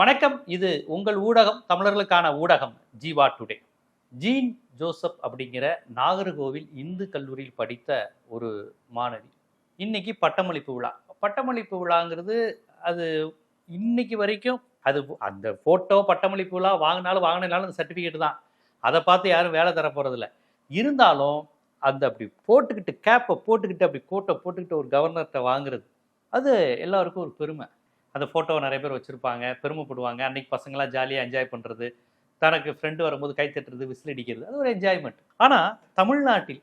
வணக்கம். இது உங்கள் ஊடகம் தமிழர்களுக்கான ஊடகம் ஜீவா டுடே. ஜீன் ஜோசப் அப்படிங்கிற நாகர்கோவில் இந்து கல்லூரியில் படித்த ஒரு மாணவி. இன்னைக்கு பட்டமளிப்பு விழா. பட்டமளிப்பு விழாங்கிறது அது இன்னைக்கு வரைக்கும் அது அந்த ஃபோட்டோ பட்டமளிப்பு விழா வாங்கினாலும் வாங்கினாலும் அந்த சர்டிஃபிகேட் தான். அதை பார்த்து யாரும் வேலை தர போகிறதில்ல இருந்தாலும் அந்த அப்படி போட்டுக்கிட்டு கேப்பை போட்டுக்கிட்டு அப்படி கோட்டை போட்டுக்கிட்டு ஒரு கவர்னர்கிட்ட வாங்குறது அது எல்லாருக்கும் ஒரு பெருமை. அந்த ஃபோட்டோவை நிறைய பேர் வச்சுருப்பாங்க பெருமைப்படுவாங்க. அன்றைக்கி பசங்களாம் ஜாலியாக என்ஜாய் பண்ணுறது தனக்கு ஃப்ரெண்டு வரும்போது கை தட்டுறது விசில் அடிக்கிறது அது ஒரு என்ஜாய்மெண்ட் ஆனால் தமிழ்நாட்டில்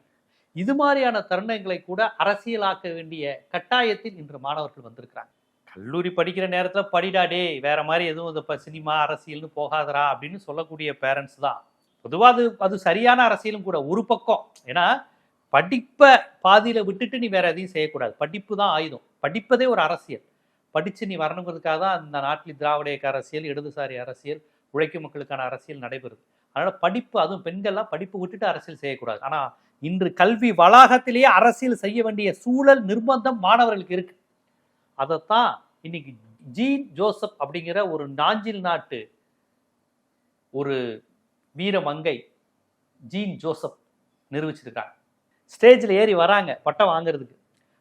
இது மாதிரியான தருணங்களை கூட அரசியலாக்க வேண்டிய கட்டாயத்தில் இன்று மாணவர்கள் வந்திருக்கிறாங்க. கல்லூரி படிக்கிற நேரத்தில் படிடா வேற மாதிரி எதுவும் இந்த சினிமா அரசியல்னு போகாதரா அப்படின்னு சொல்லக்கூடிய பேரண்ட்ஸ் தான். பொதுவாக அது அது சரியான அரசியலும் கூட ஒரு பக்கம். ஏன்னா படிப்பை பாதியில் விட்டுட்டு நீ வேற எதையும் செய்யக்கூடாது. படிப்பு தான் ஆயுதம். படிப்பதே ஒரு அரசியல். படித்து நீ வரணுங்கிறதுக்காக தான் அந்த நாட்டில் திராவிட இயக்க அரசியல் இடதுசாரி அரசியல் உழைக்கும் மக்களுக்கான அரசியல் நடைபெறுது. அதனால் படிப்பு அதுவும் பெண்கள்லாம் படிப்பு விட்டுட்டு அரசியல் செய்யக்கூடாது. ஆனால் இன்று கல்வி வளாகத்திலேயே அரசியல் செய்ய வேண்டிய சூழல் நிர்பந்தம் மாணவர்களுக்கு இருக்கு. அதைத்தான் இன்னைக்கு ஜீன் ஜோசப் அப்படிங்கிற ஒரு நாஞ்சில் நாட்டு ஒரு வீரமங்கை ஜீன் ஜோசப் நிரூபிச்சிருக்காங்க. ஸ்டேஜில் ஏறி வராங்க பட்டம் வாங்குறதுக்கு.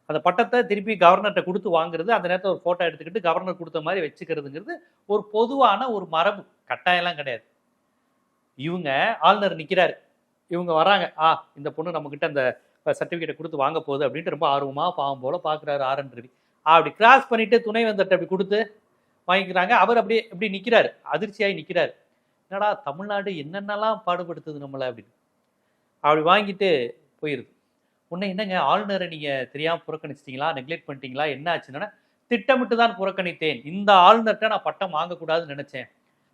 அந்த பட்டத்தை திருப்பி கவர்னர்கிட்ட கொடுத்து வாங்குறது அந்த நேரத்தில் ஒரு ஃபோட்டோ எடுத்துக்கிட்டு கவர்னர் கொடுத்த மாதிரி வச்சுக்கிறதுங்கிறது ஒரு பொதுவான ஒரு மரபு. கட்டாயம்லாம் கிடையாது. இவங்க ஆளுநர் நிற்கிறாரு இவங்க வராங்க. ஆ இந்த பொண்ணு நம்மக்கிட்ட அந்த சர்டிஃபிகேட்டை கொடுத்து வாங்க போகுது அப்படின்ட்டு ரொம்ப ஆர்வமாக பாவம் போல் பார்க்குறாரு ஆரன் ரவி. அப்படி கிராஸ் பண்ணிவிட்டு துணை வந்தட்ட அப்படி கொடுத்து வாங்கிக்கிறாங்க. அவர் அப்படியே இப்படி நிற்கிறாரு அதிர்ச்சியாகி நிற்கிறாரு என்னடா தமிழ்நாடு என்னென்னலாம் பாடுபடுத்துது நம்மளை அப்படின்னு. அப்படி வாங்கிட்டு போயிருது. உன்னை என்னங்க ஆளுநரை நீங்கள் தெரியாமல் புறக்கணிச்சிட்டிங்களா? நெக்லெக்ட் பண்ணிட்டீங்களா? என்ன ஆச்சுன்னா திட்டமிட்டு தான் புறக்கணித்தேன். இந்த ஆளுநர்கிட்ட நான் பட்டம் வாங்கக்கூடாதுன்னு நினச்சேன்.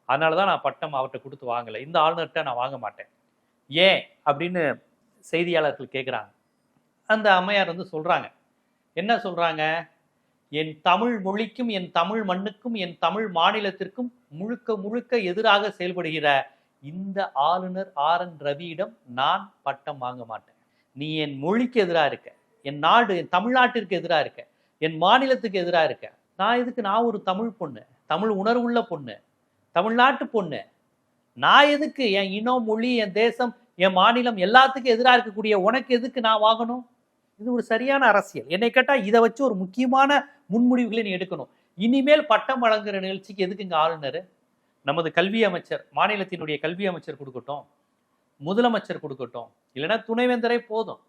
அதனால தான் நான் பட்டம் அவர்கிட்ட கொடுத்து வாங்கலை. இந்த ஆளுநர்கிட்ட நான் வாங்க மாட்டேன். ஏன்? அப்படின்னு செய்தியாளர்கள் கேட்குறாங்க அந்த அம்மையார் வந்து சொல்கிறாங்க என்ன சொல்கிறாங்க என் தமிழ் மொழிக்கும் என் தமிழ் மண்ணுக்கும் என் தமிழ் மாநிலத்திற்கும் முழுக்க முழுக்க எதிராக செயல்படுகிற இந்த ஆளுநர் ஆர் என் ரவியிடம் நான் பட்டம் வாங்க மாட்டேன். நீ என் மொழிக்கு எதிராக இருக்க. என் நாடு என் தமிழ்நாட்டிற்கு எதிராக இருக்க. என் மாநிலத்துக்கு எதிராக இருக்க. நான் இதுக்கு நான் ஒரு தமிழ் பொண்ணு. தமிழ் உணர்வுள்ள பொண்ணு. தமிழ்நாட்டு பொண்ணு. நான் எதுக்கு? என் இனம் மொழி என் தேசம் என் மாநிலம் எல்லாத்துக்கும் எதிராக இருக்கக்கூடிய உனக்கு எதுக்கு நான் வாங்கணும்? இது ஒரு சரியான அரசியல். என்னை கேட்டால் இதை வச்சு ஒரு முக்கியமான முன்முடிவுகளை நீ எடுக்கணும். இனிமேல் பட்டம் வழங்குற நிகழ்ச்சிக்கு எதுக்கு இங்கே ஆளுநர்? நமது கல்வி அமைச்சர் மாநிலத்தினுடைய கல்வி அமைச்சர் கொடுக்கட்டும். முதலமைச்சர் கொடுக்கட்டும். இல்லைன்னா துணைவேந்தரே போதும்.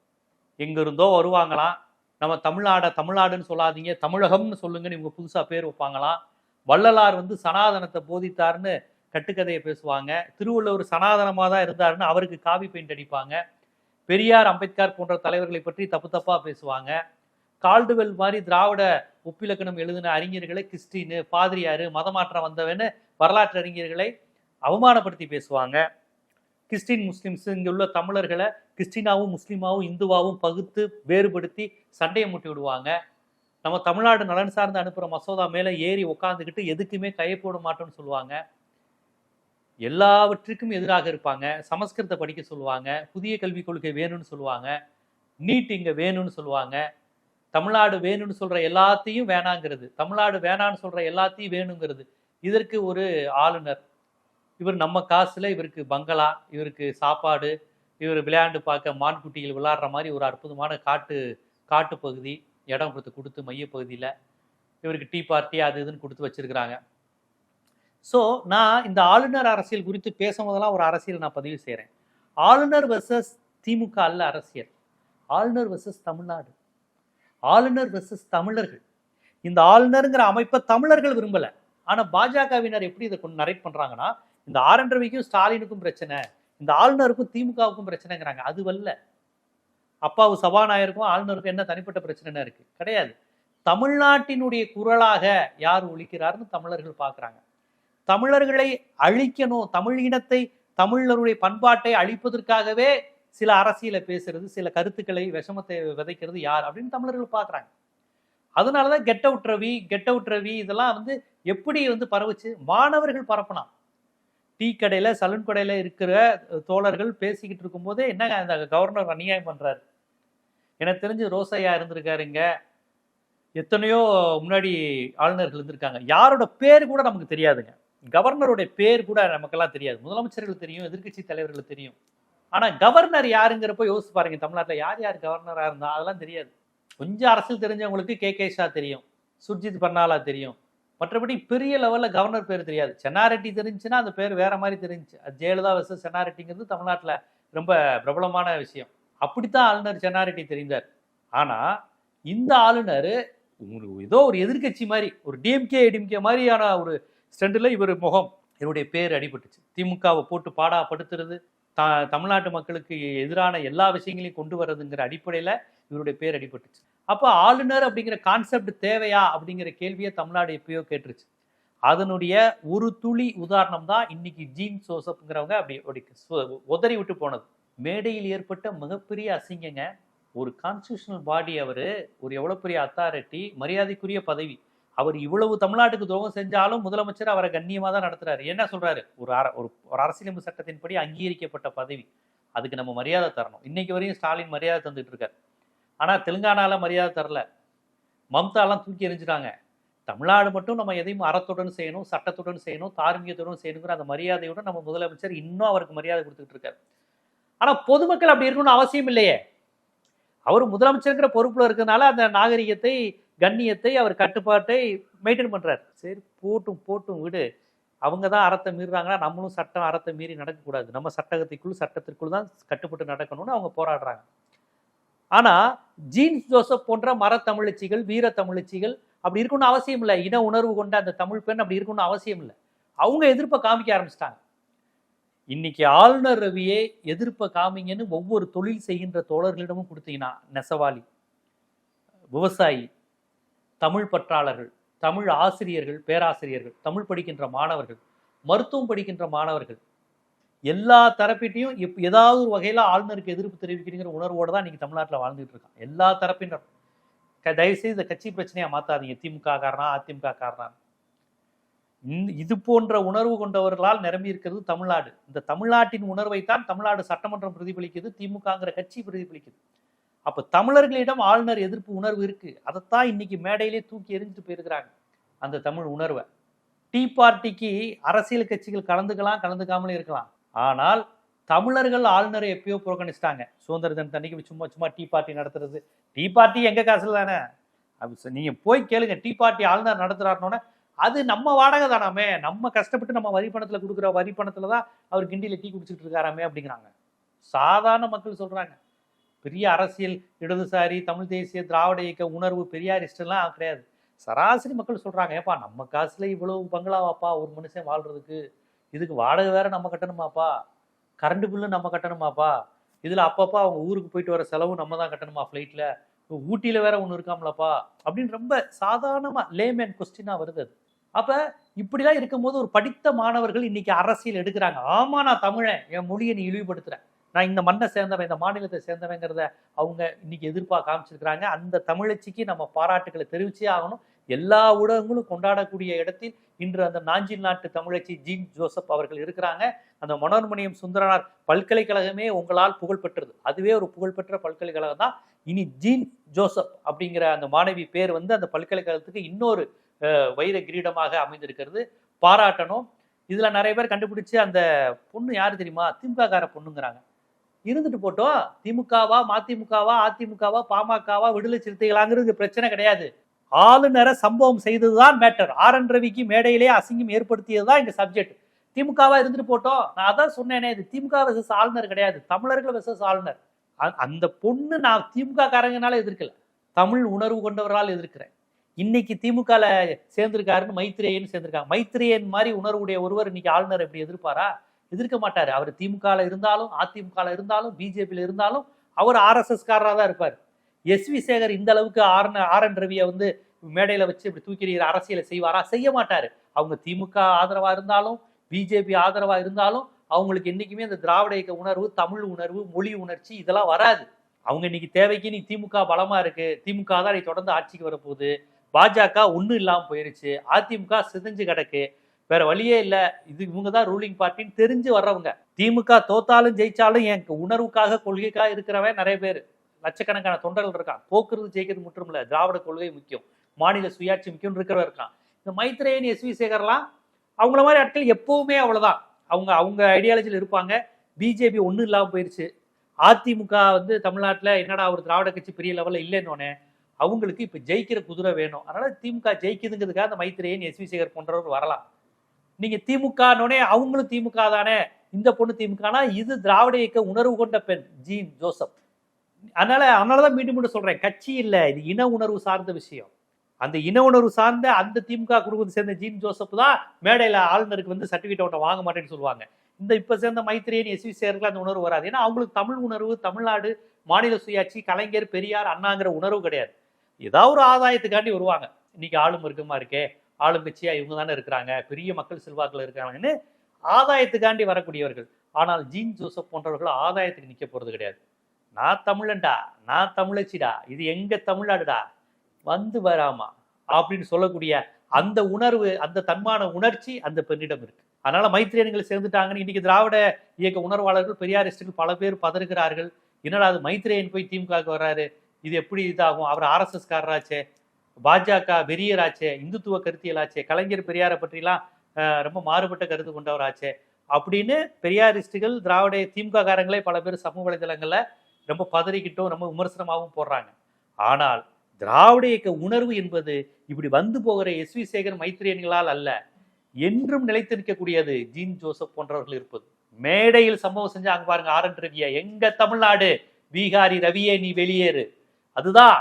எங்கிருந்தோ வருவாங்களாம் நம்ம தமிழ்நாட தமிழ்நாடுன்னு சொல்லாதீங்க தமிழகம்னு சொல்லுங்கன்னு இவங்க புதுசாக பேர் வைப்பாங்களாம் வள்ளலார் வந்து சனாதனத்தை போதித்தார்னு கட்டுக்கதையை பேசுவாங்க. திருவள்ளுவர் சனாதனமாக தான் இருந்தாருன்னு அவருக்கு காவி பெயிண்ட் அடிப்பாங்க. பெரியார் அம்பேத்கர் போன்ற தலைவர்களை பற்றி தப்பு தப்பாக பேசுவாங்க. கால்டுவெல் மாதிரி திராவிட ஒப்பிலக்கணம் எழுதின அறிஞர்களை கிறிஸ்டின்னு பாதிரியார் மதமாற்றம் வந்தவன்னு வரலாற்று அறிஞர்களை அவமானப்படுத்தி பேசுவாங்க. கிறிஸ்டின் முஸ்லீம்ஸ் இங்கே உள்ள தமிழர்களை கிறிஸ்டினாவும் முஸ்லீமாவும் இந்துவாவும் பகுத்து வேறுபடுத்தி சண்டையை முட்டி விடுவாங்க. நம்ம தமிழ்நாடு நலன் சார்ந்து அனுப்புகிற மசோதா மேலே ஏறி உக்காந்துக்கிட்டு எதுக்குமே கையை போட மாட்டோம்னு சொல்லுவாங்க. எல்லாவற்றுக்கும் எதிராக இருப்பாங்க. சமஸ்கிருதத்தை படிக்க சொல்லுவாங்க. புதிய கல்விக் கொள்கை வேணும்னு சொல்லுவாங்க. நீட் இங்கே வேணும்னு சொல்லுவாங்க. தமிழ்நாடு வேணும்னு சொல்கிற எல்லாத்தையும் வேணாங்கிறது. தமிழ்நாடு வேணான்னு சொல்கிற எல்லாத்தையும் வேணுங்கிறது. இதற்கு ஒரு ஆளுநர் இவர் நம்ம காசுல இவருக்கு பங்களா இவருக்கு சாப்பாடு இவர் விளையாண்டு பார்க்க மான்குட்டிகள் விளாடுற மாதிரி ஒரு அற்புதமான காட்டு காட்டு பகுதி இடம் கொடுத்து கொடுத்து மையப்பகுதியில் இவருக்கு டீ பார்ட்டி அது இதுன்னு கொடுத்து வச்சிருக்கிறாங்க. ஸோ நான் இந்த ஆளுநர் அரசியல் குறித்து பேசும்போதெல்லாம் ஒரு அரசியல் நான் பதிவு செய்கிறேன் ஆளுநர் வெர்சஸ் திமுக அல்ல அரசியல். ஆளுநர் வெர்சஸ் தமிழ்நாடு. ஆளுநர் வெர்சஸ் தமிழர்கள். இந்த ஆளுநருங்கிற அமைப்பை தமிழர்கள் விரும்பலை. ஆனால் பாஜகவினர் எப்படி இதை கொண்டு நரேட் பண்ணுறாங்கன்னா இந்த ஆர் என் ஸ்டாலினுக்கும் பிரச்சனை. இந்த ஆளுநருக்கும் திமுகவுக்கும் பிரச்சனைங்கிறாங்க. அது வல்ல. அப்பாவு சபாநாயகருக்கும் ஆளுநருக்கும் என்ன தனிப்பட்ட பிரச்சனைனா இருக்கு? கிடையாது. தமிழ்நாட்டினுடைய குரலாக யார் ஒழிக்கிறார்னு தமிழர்கள் பார்க்குறாங்க. தமிழர்களை அழிக்கணும். தமிழ் இனத்தை தமிழருடைய பண்பாட்டை அழிப்பதற்காகவே சில அரசியலை பேசுறது சில கருத்துக்களை விஷமத்தை விதைக்கிறது யார் அப்படின்னு தமிழர்கள் பார்க்குறாங்க. அதனாலதான் get out Ravi get out Ravi இதெல்லாம் வந்து எப்படி வந்து பரவுச்சு? மாணவர்கள் பரப்பலாம் டீ கடையில் சலூன் கடையில் இருக்கிற தோழர்கள் பேசிக்கிட்டு இருக்கும்போதே என்னங்க அந்த கவர்னர் அநியாயம் பண்ணுறாரு எனக்கு தெரிஞ்சு ரோசையா இருந்திருக்காருங்க. எத்தனையோ முன்னாடி ஆளுநர்கள் இருந்திருக்காங்க. யாரோட பேர் கூட நமக்கு தெரியாதுங்க. கவர்னருடைய பேர் கூட நமக்கெல்லாம் தெரியாது. முதலமைச்சர்கள் தெரியும் எதிர்க்கட்சி தலைவர்கள் தெரியும். ஆனால் கவர்னர் யாருங்கிறப்ப யோசிச்சு பாருங்க. தமிழ்நாட்டில் யார் யார் கவர்னராக இருந்தால் அதெல்லாம் தெரியாது. கொஞ்சம் அரசியல் தெரிஞ்சவங்களுக்கு கே கே ஷா தெரியும். சுர்ஜித் பர்னாலா தெரியும். மற்றபடி பெரிய லெவலில் கவர்னர் பேர் தெரியாது. சென்னாரெட்டி தெரிஞ்சுன்னா அந்த பேர் வேற மாதிரி தெரிஞ்சு அது ஜெயலலிதா வர்சஸ் சென்னாரெட்டிங்கிறது தமிழ்நாட்டில் ரொம்ப பிரபலமான விஷயம். அப்படித்தான் ஆளுநர் சென்னாரெட்டி தெரிந்தார். ஆனால் இந்த ஆளுநர் ஒரு ஏதோ ஒரு எதிர்க்கட்சி மாதிரி ஒரு டிஎம்கே டிஎம்கே மாதிரியான ஒரு ஸ்டண்டில் இவர் முகம் இவருடைய பேர் அடிபட்டுச்சு. திமுகவை போட்டு பாடா படுத்துறது த தமிழ்நாட்டு மக்களுக்கு எதிரான எல்லா விஷயங்களையும் கொண்டு வர்றதுங்கிற அடிப்படையில் இவருடைய பேர் அடிபட்டுச்சு. அப்போ ஆளுநர் அப்படிங்கிற கான்செப்ட் தேவையா அப்படிங்கிற கேள்வியை தமிழ்நாடு எப்பயோ கேட்டுருச்சு. அதனுடைய ஒரு துளி உதாரணம் தான் இன்னைக்கு ஜீன் சோசப்ங்கிறவங்க அப்படி அப்படி உதறி விட்டு போனது. மேடையில் ஏற்பட்ட மிகப்பெரிய அசிங்கங்க. ஒரு கான்ஸ்டியூஷனல் பாடி அவர் ஒரு எவ்வளோ பெரிய அத்தாரிட்டி மரியாதைக்குரிய பதவி அவர் இவ்வளவு தமிழ்நாட்டுக்கு துரோகம் செஞ்சாலும் முதலமைச்சர் அவரை கண்ணியமாக தான் நடத்துறாரு. என்ன சொல்றாரு? ஒரு அர ஒரு ஒரு அரசியலமைப்பு சட்டத்தின்படி அங்கீகரிக்கப்பட்ட பதவி. அதுக்கு நம்ம மரியாதை தரணும். இன்னைக்கு வரையும் ஸ்டாலின் மரியாதை தந்துட்டு இருக்கார். ஆனால் தெலுங்கானால மரியாதை தரல. மம்தாலாம் தூக்கி எறிஞ்சிட்டாங்க. தமிழ்நாடு மட்டும் நம்ம எதையும் அறத்துடன் செய்யணும் சட்டத்துடன் செய்யணும் தார்மீகத்துடன் செய்யணுங்கிற அந்த மரியாதையுடன் நம்ம முதலமைச்சர் இன்னும் அவருக்கு மரியாதை கொடுத்துட்டு இருக்காரு. ஆனால் பொதுமக்கள் அப்படி இருக்கணும்னு அவசியம் இல்லையே. அவர் முதலமைச்சருங்கிற பொறுப்பில் இருக்கிறதுனால அந்த நாகரிகத்தை கண்ணியத்தை அவர் கட்டுப்பாட்டை மெயின்டைன் பண்ணுறாரு சரி போட்டும் போட்டும் விடு. அவங்க தான் அறத்தை மீறுறாங்கன்னா நம்மளும் சட்டம் அறத்தை மீறி நடக்கக்கூடாது. நம்ம சட்டகத்திற்குள் சட்டத்திற்குள் தான் கட்டுப்பட்டு நடக்கணும்னு அவங்க போராடுறாங்க. ஆனால் ஜீன்ஸ் ஜோசப் போன்ற மரத்தமிழச்சிகள் வீர தமிழச்சிகள் அப்படி இருக்கணும்னு அவசியம் இல்லை. இன உணர்வு கொண்ட அந்த தமிழ் பெண் அப்படி இருக்கணும்னு அவசியம் இல்லை. அவங்க எதிர்ப்பை காமிக்க ஆரம்பிச்சிட்டாங்க. இன்னைக்கு ஆளுநர் ரவியே எதிர்ப்பை காமிங்கன்னு ஒவ்வொரு தொழில் செய்கின்ற தோழர்களிடமும் கொடுத்தீங்கன்னா நெசவாளி விவசாயி தமிழ் பற்றாளர்கள் தமிழ் ஆசிரியர்கள் பேராசிரியர்கள் தமிழ் படிக்கின்ற மாணவர்கள் மருத்துவம் படிக்கின்ற மாணவர்கள் எல்லா தரப்பிட்டையும் இப் ஏதாவது ஒரு வகையில் ஆளுநருக்கு எதிர்ப்பு தெரிவிக்கிறீங்கிற உணர்வோடு தான் இன்னைக்கு தமிழ்நாட்டில் வாழ்ந்துட்டு இருக்கான் எல்லா தரப்பினரும். க- தயவுசெய்து இந்த கட்சி பிரச்சனையா மாத்தாதீங்க. திமுக காரணம் அதிமுக காரணம் இது போன்ற உணர்வு கொண்டவர்களால் நிரம்பி இருக்கிறது தமிழ்நாடு. இந்த தமிழ்நாட்டின் உணர்வைத்தான் தமிழ்நாடு சட்டமன்றம் பிரதிபலிக்குது திமுகங்கிற கட்சி பிரதிபலிக்குது. அப்ப தமிழர்களிடம் ஆளுநர் எதிர்ப்பு உணர்வு இருக்கு. அதைத்தான் இன்னைக்கு மேடையிலே தூக்கி எறிஞ்சிட்டு போயிருக்கிறாங்க அந்த தமிழ் உணர்வை. டீ பார்ட்டிக்கு அரசியல் கட்சிகள் கலந்துக்கலாம் கலந்துக்காமலே இருக்கலாம். ஆனால் தமிழர்கள் ஆளுநரை எப்பயோ புறக்கணிச்சிட்டாங்க. சுதந்திர தினத்து அன்னைக்கு சும்மா சும்மா டீ பார்ட்டி நடத்துறது. டீ பார்ட்டி எங்க காசுல தானே? அப்படி நீங்கள் நீங்க போய் கேளுங்க. டீ பார்ட்டி ஆளுநர் நடத்துறாருனோட அது நம்ம வாடகை தானாமே. நம்ம கஷ்டப்பட்டு நம்ம வரி பணத்தில் கொடுக்குற வரி பணத்தில் தான் அவர் கிண்டியில டீ குடிச்சிட்டு இருக்காராமே அப்படிங்கிறாங்க. சாதாரண மக்கள் சொல்றாங்க. பெரிய அரசியல் இடதுசாரி தமிழ் தேசிய திராவிட இயக்க உணர்வு பெரியாரிஸ்டெல்லாம் கிடையாது. சராசரி மக்கள் சொல்கிறாங்க ஏப்பா நம்ம காசில் இவ்வளவு பங்களாவாப்பா ஒரு மனுஷன் வாழ்கிறதுக்கு இதுக்கு வாடகை வேற நம்ம கட்டணுமாப்பா? கரண்ட் பில்லு நம்ம கட்டணுமாப்பா? இதில் அப்பப்போ அவங்க ஊருக்கு போயிட்டு வர செலவும் நம்ம தான் கட்டணுமா ஃப்ளைட்டில் இப்போ ஊட்டியில் வேற ஒன்று இருக்காமலப்பா? அப்படின்னு ரொம்ப சாதாரணமாக லேமேன் கொஸ்டினாக வருது அது. அப்போ இப்படிலாம் இருக்கும்போது ஒரு படித்த மாணவர்கள் இன்னைக்கு அரசியல் எடுக்கிறாங்க. ஆமா நான் தமிழன். என் மொழியை நீ இழிவுபடுத்துகிறேன் நான் இந்த மண்ணை சேர்ந்தவன் இந்த மாநிலத்தை சேர்ந்தவங்கிறத அவங்க இன்னைக்கு எதிர்ப்பா காமிச்சிருக்கிறாங்க. அந்த தமிழச்சிக்கு நம்ம பாராட்டுகளை தெரிவிச்சே ஆகணும். எல்லா ஊடகங்களும் கொண்டாடக்கூடிய இடத்தில் இன்று அந்த நாஞ்சில் நாட்டு தமிழச்சி ஜீன் ஜோசப் அவர்கள் இருக்கிறாங்க. அந்த மனோர்மணியம் சுந்தரனார் பல்கலைக்கழகமே உங்களால் புகழ் பெற்றது. அதுவே ஒரு புகழ்பெற்ற பல்கலைக்கழகம் தான். இனி ஜீன் ஜோசப் அப்படிங்கிற அந்த மாணவி பேர் வந்து அந்த பல்கலைக்கழகத்துக்கு இன்னொரு வைர கிரீடமாக அமைந்திருக்கிறது. பாராட்டணும். இதுல நிறைய பேர் கண்டுபிடிச்சு அந்த பொண்ணு யாரு தெரியுமா? திமுக கார பொண்ணுங்கிறாங்க. இருந்துட்டு போட்டோம் திமுகவா மதிமுகவா அதிமுகவா பாமகவா விடுதலை சிறுத்தைகளாங்கிறது பிரச்சனை கிடையாது. ஆளுநரை சம்பவம் செய்ததுதான் மேட்டர் ஆர் என் ரவிக்கு மேடையிலே அசிங்கம் ஏற்படுத்தியது தான் இங்க சப்ஜெக்ட் திமுகவா இருந்துட்டு போட்டோம் நான் அதான் சொன்னேனே இது திமுக வெசஸ் ஆளுநர் கிடையாது. தமிழர்கள் வெசஸ் ஆளுநர். அந்த பொண்ணு நான் திமுக காரங்கனால எதிர்க்கல. தமிழ் உணர்வு கொண்டவரால் எதிர்க்கிறேன். இன்னைக்கு திமுகல சேர்ந்திருக்காருன்னு மைத்ரேயன் சேர்ந்திருக்காங்க. மைத்ரேயன் மாதிரி உணர்வுடைய ஒருவர் இன்னைக்கு ஆளுநர் எப்படி எதிர்ப்பாரா? எதிர்க்க மாட்டார். அவர் திமுகவில் இருந்தாலும் அதிமுகவில் இருந்தாலும் பிஜேபியில் இருந்தாலும் அவர் ஆர்எஸ்எஸ்காரராக தான் இருப்பார். எஸ் வி சேகர் இந்த அளவுக்கு ஆர் ஆர் என் ரவியை வந்து மேடையில் வச்சு இப்படி தூக்கி அரசியலை செய்வாரா? செய்ய மாட்டார். அவங்க திமுக ஆதரவாக இருந்தாலும் பிஜேபி ஆதரவாக இருந்தாலும் அவங்களுக்கு என்றைக்குமே அந்த திராவிட இயக்க உணர்வு தமிழ் உணர்வு மொழி உணர்ச்சி இதெல்லாம் வராது. அவங்க இன்னைக்கு தேவைக்கு நீ திமுக பலமா இருக்கு. திமுக தான் நீ தொடர்ந்து ஆட்சிக்கு வரப்போகுது. பாஜக ஒன்றும் இல்லாமல் போயிருச்சு. அதிமுக சிதைஞ்சு கிடக்கு. வேற வழியே இல்லை. இது இவங்க தான் ரூலிங் பார்ட்டின்னு தெரிஞ்சு வர்றவங்க. திமுக தோத்தாலும் ஜெயிச்சாலும் என் உணர்வுக்காக கொள்கைக்காக இருக்கிறவன் நிறைய பேர். லட்சக்கணக்கான தொண்டர்கள் இருக்கான். போக்குறது ஜெயிக்கிறது மட்டும் இல்லை. திராவிட கொள்கை முக்கியம். மாநில சுயாட்சி முக்கியம் இருக்கிறவர் இருக்கான். இந்த மைத்ரேயன் எஸ் வி சேகர்லாம் அவங்கள மாதிரி ஆட்கள் எப்பவுமே அவ்வளோதான் அவங்க அவங்க ஐடியாலஜியில் இருப்பாங்க. பிஜேபி ஒன்றும் இல்லாமல் போயிடுச்சு அதிமுக வந்து தமிழ்நாட்டில் என்னடா ஒரு திராவிட கட்சி பெரிய லெவலில் இல்லைன்னொன்னே அவங்களுக்கு இப்போ ஜெயிக்கிற குதிரை வேணும். அதனால் திமுக ஜெயிக்குதுங்கிறதுக்காக அந்த மைத்ரேயன் எஸ் வி சேகர் போன்றவர் வரலாம். நீங்க திமுகனோடனே அவங்களும் திமுக தானே இந்த பொண்ணு திமுகனா இது திராவிட இயக்க உணர்வு கொண்ட பெண் ஜீன் ஜோசப். அதனால அதனாலதான் மீண்டும் மீண்டும் சொல்றேன் கட்சி இல்ல இது இன உணர்வு சார்ந்த விஷயம். அந்த இன உணர்வு சார்ந்த அந்த திமுக குடும்பத்தை சேர்ந்த ஜீன் ஜோசப் தான் மேடையில ஆளுநருக்கு வந்து சர்டிபிகேட் ஒன்றை வாங்க மாட்டேன்னு சொல்லுவாங்க. இந்த இப்ப சேர்ந்த மைத்திரியன் எஸ்வி சேர்க்கல அந்த உணர்வு வராது. ஏன்னா அவங்களுக்கு தமிழ் உணர்வு தமிழ்நாடு மாநில சுயாட்சி கலைஞர் பெரியார் அண்ணாங்கிற உணர்வு கிடையாது. ஏதாவது ஒரு ஆதாயத்துக்காண்டி வருவாங்க. இன்னைக்கு ஆளும் இருக்கமா இருக்கே? ஆளுங்கட்சியா இவங்க தானே இருக்கிறாங்க பெரிய மக்கள் செல்வாக்கில் இருக்காங்கன்னு ஆதாயத்துக்காண்டி வரக்கூடியவர்கள். ஆனால் ஜீன் ஜோசப் போன்றவர்கள் ஆதாயத்துக்கு நிற்க போகிறது கிடையாது. நான் தமிழன்டா நான் தமிழச்சிடா இது எங்க தமிழ்நாடுடா வந்து வராமா அப்படின்னு சொல்லக்கூடிய அந்த உணர்வு அந்த தன்மான உணர்ச்சி அந்த பெண்ணிடம் இருக்கு. அதனால மைத்திரியன்கள் சேர்ந்துட்டாங்கன்னு இன்னைக்கு திராவிட இயக்க உணர்வாளர்கள் பெரியாரிஸ்டுகள் பல பேர் பதறுகிறார்கள். என்னடா அது மைத்திரியன் போய் திமுகவுக்கு வர்றாரு? இது எப்படி இதாகும்? அவர் ஆர்எஸ்எஸ் காரராச்சே. பாஜக வெறியராச்சே இந்துத்துவ கருத்தியலாச்சே கலைஞர் பெரியாரை பற்றிலாம் ரொம்ப மாறுபட்ட கருத்து கொண்டவராச்சே அப்படின்னு பெரியாரிஸ்டுகள் திராவிட திமுக காரங்களே பல பேர் சமூக வலைதளங்களில் ரொம்ப பதறிக்கிட்டும் ரொம்ப விமர்சனமாகவும் போடுறாங்க. ஆனால் திராவிட இயக்க உணர்வு என்பது இப்படி வந்து போகிற எஸ் வி சேகர் மைத்திரியன்களால் அல்ல. என்றும் நிலைத்து நிற்கக்கூடியது ஜீன் ஜோசப் போன்றவர்கள் இருப்பது. மேடையில் சம்பவம் செஞ்சாங்க பாருங்க ஆர் என் ரவியா. எங்க தமிழ்நாடு? பீகாரி ரவியே நீ வெளியேறு. அதுதான்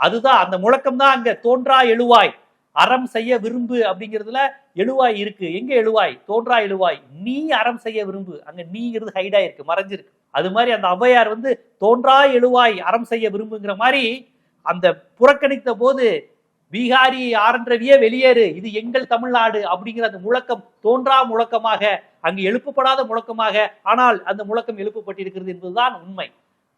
அதுதான் அந்த முழக்கம் தான் அங்க தோன்றா எழுவாய் அறம் செய்ய விரும்பு அப்படிங்கிறதுல எழுவாய் இருக்கு. எங்க எழுவாய்? தோன்றா எழுவாய் நீ அறம் செய்ய விரும்பு அங்க நீங்கிறது ஹைடா இருக்கு மறைஞ்சிருக்கு அது மாதிரி அந்த ஔவையார் வந்து தோன்றா எழுவாய் அறம் செய்ய விரும்புங்கிற மாதிரி அந்த புறக்கணித்த போது பீகாரி ஆரன்றவியே வெளியேறு இது எங்கள் தமிழ்நாடு அப்படிங்கிற அந்த முழக்கம் தோன்றா முழக்கமாக அங்கு எழுப்பப்படாத முழக்கமாக ஆனால் அந்த முழக்கம் எழுப்பப்பட்டிருக்கிறது என்பதுதான் உண்மை.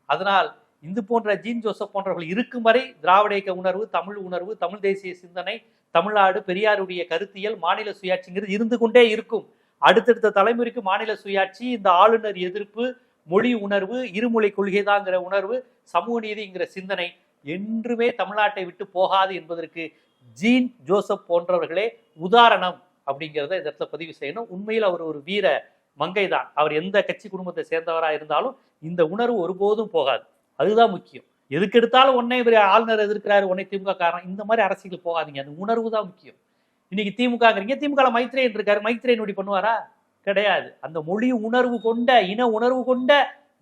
அதனால் இந்து போன்ற ஜீன் ஜோசப் போன்றவர்கள் இருக்கும் வரை திராவிட இயக்க உணர்வு தமிழ் உணர்வு தமிழ் தேசிய சிந்தனை தமிழ்நாடு பெரியாருடைய கருத்தியல் மாநில சுயாட்சிங்கிறது இருந்து கொண்டே இருக்கும். அடுத்தடுத்த தலைமுறைக்கு மாநில சுயாட்சி இந்த ஆளுநர் எதிர்ப்பு மொழி உணர்வு இருமொழி கொள்கைதாங்கிற உணர்வு சமூக நீதிங்கிற சிந்தனை என்றுமே தமிழ்நாட்டை விட்டு போகாது என்பதற்கு ஜீன் ஜோசப் போன்றவர்களே உதாரணம் அப்படிங்கிறத இந்த இடத்துல பதிவு செய்யணும். உண்மையில் அவர் ஒரு வீர மங்கை தான் அவர் எந்த கட்சி குடும்பத்தை சேர்ந்தவராக இருந்தாலும் இந்த உணர்வு ஒருபோதும் போகாது. அதுதான் முக்கியம். எதுக்கு எடுத்தாலும் உன்னை இவர் ஆளுநர் எதிர்க்கிறாரு உடனே திமுக காரணம். இந்த மாதிரி அரசியல் போகாதீங்க. அந்த உணர்வு தான் முக்கியம். இன்னைக்கு திமுகங்கிறீங்க திமுக மைத்ரேன் இருக்காரு. மைத்ரேன் இப்படி பண்ணுவாரா? கிடையாது. அந்த மொழி உணர்வு கொண்ட இன உணர்வு கொண்ட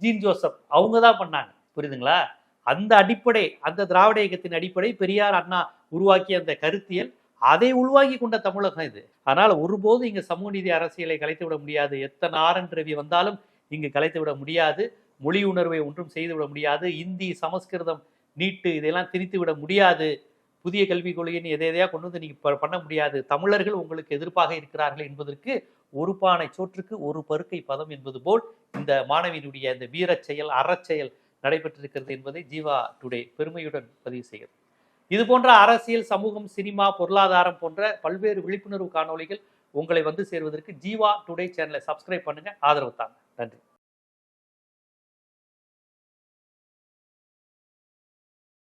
ஜீன் ஜோசப். அவங்க தான் பண்ணாங்க. புரியுதுங்களா? அந்த அடிப்படை அந்த திராவிட இயக்கத்தின் அடிப்படை பெரியார் அண்ணா உருவாக்கிய அந்த கருத்தியல் அதை உள்வாங்கி கொண்ட தமிழகம் இது. அதனால் ஒருபோதும் இங்கே சமூக நீதி அரசியலை கலைத்து விட முடியாது. எத்தனை ஆரன் ரவி வந்தாலும் இங்கு கலைத்து விட முடியாது. மொழி உணர்வை ஒன்றும் செய்துவிட முடியாது. இந்தி சமஸ்கிருதம் நீட்டு இதெல்லாம் திரித்து விட முடியாது. புதிய கல்விக் கொள்கைன்னு எதை எதையாக கொண்டு வந்து நீங்கள் பண்ண முடியாது. தமிழர்கள் உங்களுக்கு எதிர்ப்பாக இருக்கிறார்கள் என்பதற்கு ஒரு பானை சோற்றுக்கு ஒரு பருக்கை பதம் என்பது போல் இந்த மாணவியினுடைய இந்த வீரச் செயல் அறச்செயல் நடைபெற்றிருக்கிறது என்பதை ஜீவா டுடே பெருமையுடன் பதிவு செய்கிறது. இது போன்ற அரசியல் சமூகம் சினிமா பொருளாதாரம் போன்ற பல்வேறு விழிப்புணர்வு காணொளிகள் உங்களை வந்து சேர்வதற்கு ஜீவா டுடே சேனலை சப்ஸ்கிரைப் பண்ணுங்க. ஆதரவு தாங்க. நன்றி.